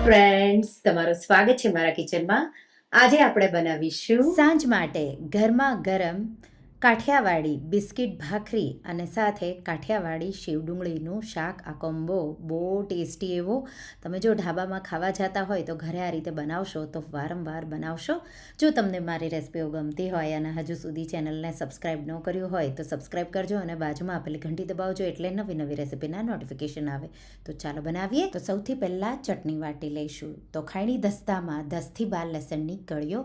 Friends તમારું સ્વાગત છે મારા કિચનમાં આજે આપણે બનાવીશું સાંજ માટે ઘરમાં ગરમ કાઠિયાવાડી બિસ્કિટ ભાખરી અને સાથે કાઠિયાવાડી શિવડુંગળીનું શાક, આ કોમ્બો બહુ ટેસ્ટી એવો. તમે જો ઢાબામાં ખાવા જતા હોય તો ઘરે આ રીતે બનાવશો તો વારંવાર બનાવશો. જો તમને મારી રેસિપીઓ ગમતી હોય અને હજુ સુધી ચેનલને સબસ્ક્રાઈબ ન કર્યું હોય તો સબસ્ક્રાઈબ કરજો અને બાજુમાં આપેલી ઘંટી દબાવજો એટલે નવી નવી રેસિપીના નોટિફિકેશન આવે. તો ચાલો બનાવીએ. તો સૌથી પહેલાં ચટણી વાટી લઈશું. તો ખાયણી દસ્તામાં દસથી બાર લસણની કળીઓ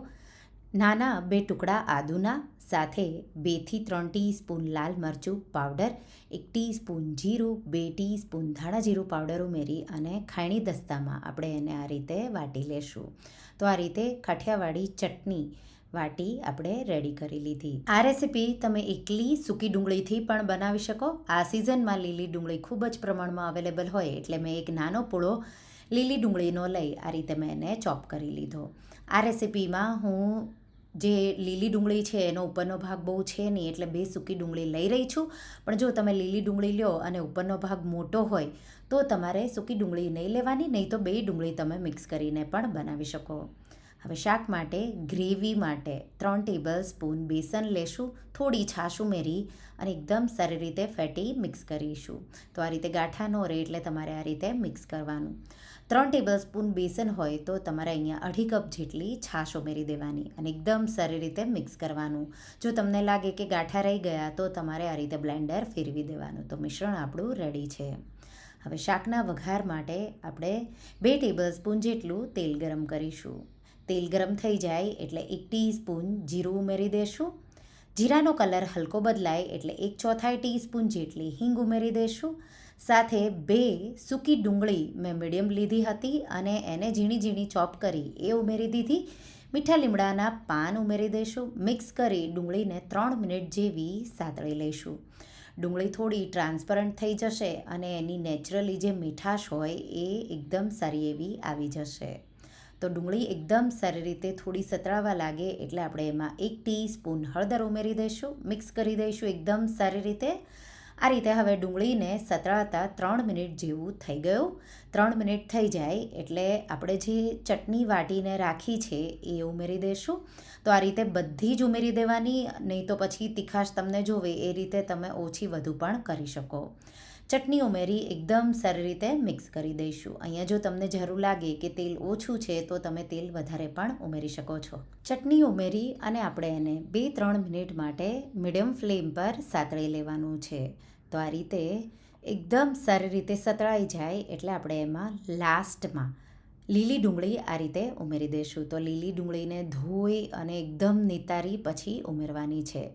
નાના બે ટુકડા આદુના, સાથે બેથી ત્રણ ટીસ્પૂન લાલ મરચું પાવડર, એક ટીસ્પૂન જીરું, બે ટીસ્પૂન ધાણા જીરું પાવડર ઉમેરી અને ખાયણી દસ્તામાં આપણે એને આ રીતે વાટી લેશું. તો આ રીતે કાઠિયાવાડી ચટણી વાટી આપણે રેડી કરી લીધી. આ રેસીપી તમે એકલી સૂકી ડુંગળીથી પણ બનાવી શકો. આ સિઝનમાં લીલી ડુંગળી ખૂબ જ પ્રમાણમાં અવેલેબલ હોય એટલે મેં એક નાનો પૂળો લીલી ડુંગળીનો લઈ આ રીતે મેં એને ચોપ કરી લીધો. આ રેસીપીમાં હું જે લીલી ડુંગળી છે એનો ઉપરનો ભાગ બહુ છે નહીં, એટલે બે સૂકી ડુંગળી લઈ રહી છું. પણ જો તમે લીલી ડુંગળી લો અને ઉપરનો ભાગ મોટો હોય, તો તમારે સૂકી ડુંગળી નહીં લેવાની, નહીં તો બે ડુંગળી તમે મિક્સ કરીને પણ બનાવી શકો. હવે શાક માટે ગ્રેવી માટે ત્રણ ટેબલ સ્પૂન બેસન લેશું, થોડી છાશ ઉમેરી અને એકદમ સારી રીતે ફેટી મિક્સ કરીશું. તો આ રીતે ગાંઠા ન રહે એટલે તમારે આ રીતે મિક્સ કરવાનું. ત્રણ ટેબલ સ્પૂન બેસન હોય તો તમારે અહીંયા અઢી કપ જેટલી છાશ ઉમેરી દેવાની અને એકદમ સારી રીતે મિક્સ કરવાનું. જો તમને લાગે કે ગાંઠા રહી ગયા તો તમારે આ રીતે બ્લેન્ડર ફેરવી દેવાનું. તો મિશ્રણ આપણું રેડી છે. હવે શાકના વઘાર માટે આપણે બે ટેબલ સ્પૂન જેટલું તેલ ગરમ કરીશું. તેલ ગરમ થઈ જાય એટલે એક ટીસ્પૂન જીરું ઉમેરી દેશું. જીરાનો કલર હલકો બદલાય એટલે એક ચોથાઈ ટીસ્પૂન જેટલી હિંગ ઉમેરી દેશું. સાથે બે સૂકી ડુંગળી મેં મીડિયમ લીધી હતી અને એને ઝીણી ઝીણી ચોપ કરી એ ઉમેરી દીધી. મીઠા લીમડાના પાન ઉમેરી દઈશું મિક્સ કરી ડુંગળીને ત્રણ મિનિટ જેવી સાતળી લઈશું. ડુંગળી થોડી ટ્રાન્સપરન્ટ થઈ જશે અને એની નેચરલી જે મીઠાશ હોય એ એકદમ સારી એવી આવી જશે. તો ડુંગળી એકદમ સારી રીતે થોડી સતળાવા લાગે એટલે આપણે એમાં એક ટીસ્પૂન હળદર ઉમેરી દઈશું, મિક્સ કરી દઈશું એકદમ સારી રીતે. આ રીતે હવે ડુંગળીને સતળાતા ત્રણ મિનિટ જેવું થઈ ગયું. ત્રણ મિનિટ થઈ જાય એટલે આપણે જે ચટણી વાટીને રાખી છે એ ઉમેરી દઈશું. તો આ રીતે બધી જ ઉમેરી દેવાની, નહીં તો પછી તીખાશ તમને જોવે એ રીતે તમે ઓછી વધુ પણ કરી શકો. ચટણી ઉમેરી એકદમ સારી રીતે મિક્સ કરી દઈશું. અહીંયા જો તમને જરૂર લાગે કે તેલ ઓછું છે, તો તમે તેલ વધારે પણ ઉમેરી શકો છો. ચટણી ઉમેરી અને આપણે એને બે ત્રણ મિનિટ માટે મીડિયમ ફ્લેમ પર સાતળી લેવાનું છે. તો આ રીતે એકદમ સારી રીતે સતળાઈ જાય એટલે આપણે એમાં લાસ્ટમાં લીલી ડુંગળી આ રીતે ઉમેરી દઈશું. તો લીલી ડુંગળીને ધોઈ અને એકદમ નિતારી પછી ઉમેરવાની છે.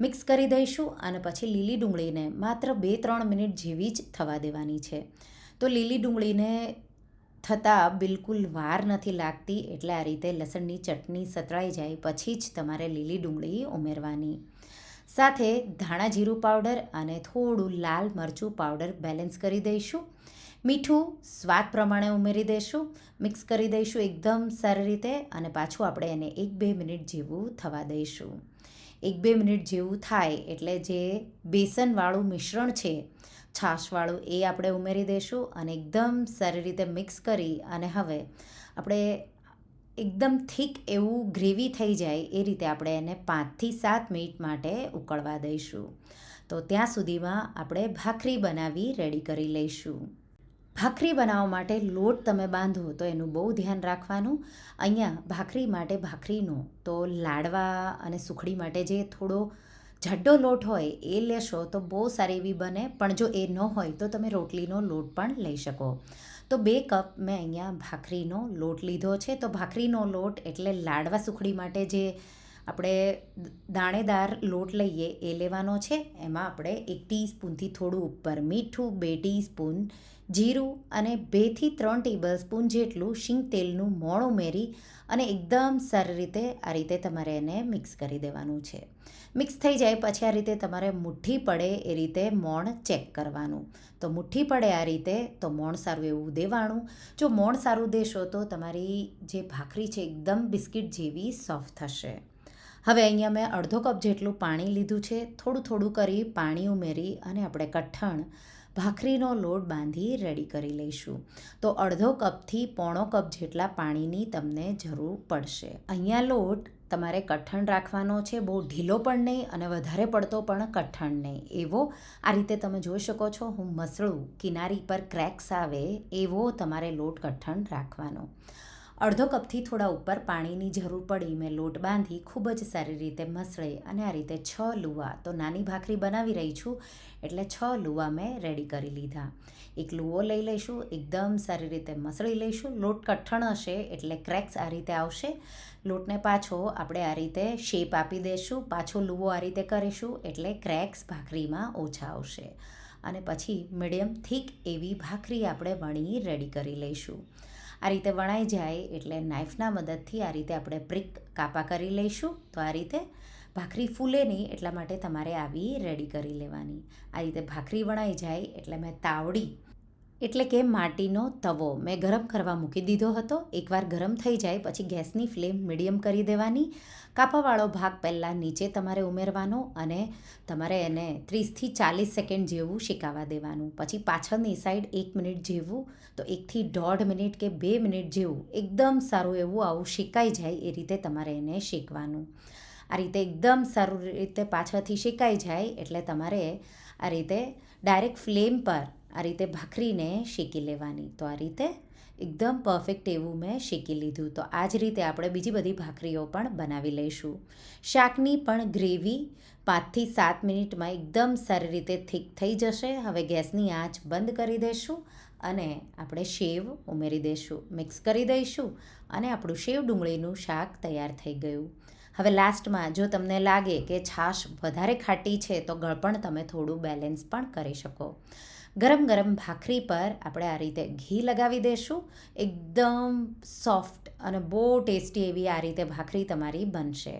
મિક્સ કરી દઈશું અને પછી લીલી ડુંગળીને માત્ર બે ત્રણ મિનિટ જેવી જ થવા દેવાની છે. તો લીલી ડુંગળીને થતાં બિલકુલ વાર નથી લાગતી એટલે આ રીતે લસણની ચટણી સતળાઈ જાય પછી જ તમારે લીલી ડુંગળી ઉમેરવાની. સાથે ધાણા જીરું પાવડર અને થોડું લાલ મરચું પાવડર બેલેન્સ કરી દઈશું. મીઠું સ્વાદ પ્રમાણે ઉમેરી દઈશું. મિક્સ કરી દઈશું એકદમ સારી રીતે અને પાછું આપણે એને એક બે મિનિટ જેવું થવા દઈશું. એક બે મિનિટ જેવું થાય એટલે જે બેસનવાળું મિશ્રણ છે, છાશવાળું એ આપણે ઉમેરી દઈશું અને એકદમ સારી રીતે મિક્સ કરી અને હવે આપણે એકદમ થીક એવું ગ્રેવી થઈ જાય એ રીતે આપણે એને પાંચથી સાત મિનિટ માટે ઉકળવા દઈશું. તો ત્યાં સુધીમાં આપણે ભાખરી બનાવી રેડી કરી લઈશું. ભાખરી બનાવવા માટે લોટ તમે બાંધો તો એનું બહુ ધ્યાન રાખવાનું. અહીંયા ભાખરી માટે ભાખરીનો તો લાડવા અને સુખડી માટે જે થોડો જાડો લોટ હોય એ લેશો તો બહુ સારી એવી બને. પણ જો એ ન હોય તો તમે રોટલીનો લોટ પણ લઈ શકો. તો બે કપ મેં અહીંયા ભાખરીનો લોટ લીધો છે. તો ભાખરીનો લોટ એટલે લાડવા સુખડી માટે જે આપણે દાણેદાર લોટ લઈએ, એ લેવાનો છે. એમાં આપણે એક ટીસ્પૂનથી થોડું ઉપર મીઠું, બે ટીસ્પૂન જીરું અને બેથી ત્રણ ટેબલ સ્પૂન જેટલું શીંગ તેલનું મોણ ઉમેરી અને એકદમ સારી રીતે આ રીતે તમારે એને મિક્સ કરી દેવાનું છે. મિક્સ થઈ જાય પછી આ રીતે તમારે મુઠ્ઠી પડે એ રીતે મોણ ચેક કરવાનું. તો મુઠ્ઠી પડે આ રીતે તો મોણ સારું એવું દેવાનું. જો મોણ સારું દેશો તો તમારી જે ભાખરી છે એકદમ બિસ્કિટ જેવી સોફ્ટ થશે. હવે અહીંયા મેં અડધો કપ જેટલું પાણી લીધું છે. થોડું થોડું કરી પાણી ઉમેરી અને આપણે કઠણ ભાખરીનો લોટ બાંધી રેડી કરી લઈશું. તો અડધો કપથી પોણો કપ જેટલા પાણીની તમને જરૂર પડશે. અહીંયા લોટ તમારે કઠણ રાખવાનો છે. બહુ ઢીલો પણ નહીં અને વધારે પડતો પણ કઠણ નહીં. એવો આ રીતે તમે જોઈ શકો છો. હું મસળું કિનારી પર ક્રેક્સ આવે એવો તમારે લોટ કઠણ રાખવાનો. અડધો કપથી થોડા ઉપર પાણીની જરૂર પડી મેં લોટ બાંધી ખૂબ જ સારી રીતે મસળે અને આ રીતે છ લુવા તો નાની ભાખરી બનાવી રહી છું એટલે છ લુવા મેં રેડી કરી લીધા. એક લુવો લઈ લઈશું, એકદમ સારી રીતે મસળી લઈશું. લોટ કઠણ હશે એટલે ક્રેક્સ આ રીતે આવશે. લોટને પાછો આપણે આ રીતે શેપ આપી દઈશું પાછો લુવો આ રીતે કરીશું એટલે ક્રેક્સ ભાખરીમાં ઓછા આવશે. અને પછી મીડિયમ થીક એવી ભાખરી આપણે વણી રેડી કરી લઈશું. આ રીતે વણાઈ જાય એટલે નાઇફના મદદથી આ રીતે આપણે પ્રિક કાપા કરી લઈશું. તો આ રીતે ભાખરી ફૂલે નહીં એટલા માટે તમારે આવી રેડી કરી લેવાની. આ રીતે ભાખરી વણાઈ જાય એટલે મેં તાવડી એટલે કે માટીનો તવો. મેં ગરમ કરવા મૂકી દીધો હતો. એકવાર ગરમ થઈ જાય પછી ગેસની ફ્લેમ મીડિયમ કરી દેવાની. કાપાવાળો ભાગ પહેલાં નીચે તમારે ઉમેરવાનો અને તમારે એને ત્રીસથી ચાલીસ સેકન્ડ જેવું શેકાવા દેવાનું. પછી પાછળની સાઈડ એક મિનિટ જેવું તો એકથી દોઢ મિનિટ કે બે મિનિટ જેવું એકદમ સારું એવું આવું શેકાઈ જાય એ રીતે તમારે એને શેકવાનું. આ રીતે એકદમ સારું રીતે પાછળથી શેકાઈ જાય એટલે તમારે આ રીતે ડાયરેક્ટ ફ્લેમ પર આ રીતે ભાખરીને શેકી લેવાની. તો આ રીતે એકદમ પરફેક્ટ એવું મેં શેકી લીધું. તો આ જ રીતે આપણે બીજી બધી ભાખરીઓ પણ બનાવી લઈશું. શાકની પણ ગ્રેવી પાંચથી સાત મિનિટમાં એકદમ સારી રીતે થીક થઈ જશે. હવે ગેસની આંચ બંધ કરી દઈશું અને આપણે શેવ ઉમેરી દઈશું. મિક્સ કરી દઈશું અને આપણું શેવ ડુંગળીનું શાક તૈયાર થઈ ગયું. હવે લાસ્ટમાં જો તમને લાગે કે છાશ વધારે ખાટી છે, તો ગળપણ તમે થોડું બેલેન્સ પણ કરી શકો. ગરમ ગરમ ભાખરી પર આપણે આ રીતે ઘી લગાવી દઈશું એકદમ સોફ્ટ અને બહુ ટેસ્ટી એવી આ રીતે ભાખરી તમારી બનશે.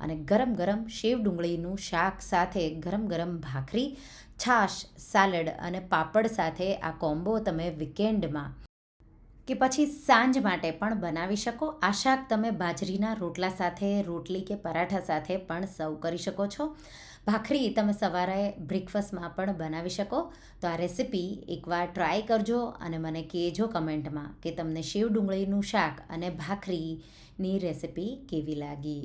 અને ગરમ ગરમ શેવ ડુંગળીનું શાક સાથે ગરમ ગરમ ભાખરી, છાશ સાલડ અને પાપડ સાથે આ કોમ્બો તમે વીકેન્ડમાં કે પછી સાંજ માટે પણ બનાવી શકો. આ શાક તમે બાજરીના રોટલા સાથે, રોટલી કે પરાઠા સાથે પણ સર્વ કરી શકો છો. ભાખરી તમે સવારે બ્રેકફાસ્ટમાં પણ બનાવી શકો. તો આ રેસિપી એકવાર ટ્રાય કરજો અને મને કહેજો કમેન્ટમાં કે તમને શેવ ડુંગળીનું શાક અને ભાખરીની રેસિપી કેવી લાગી.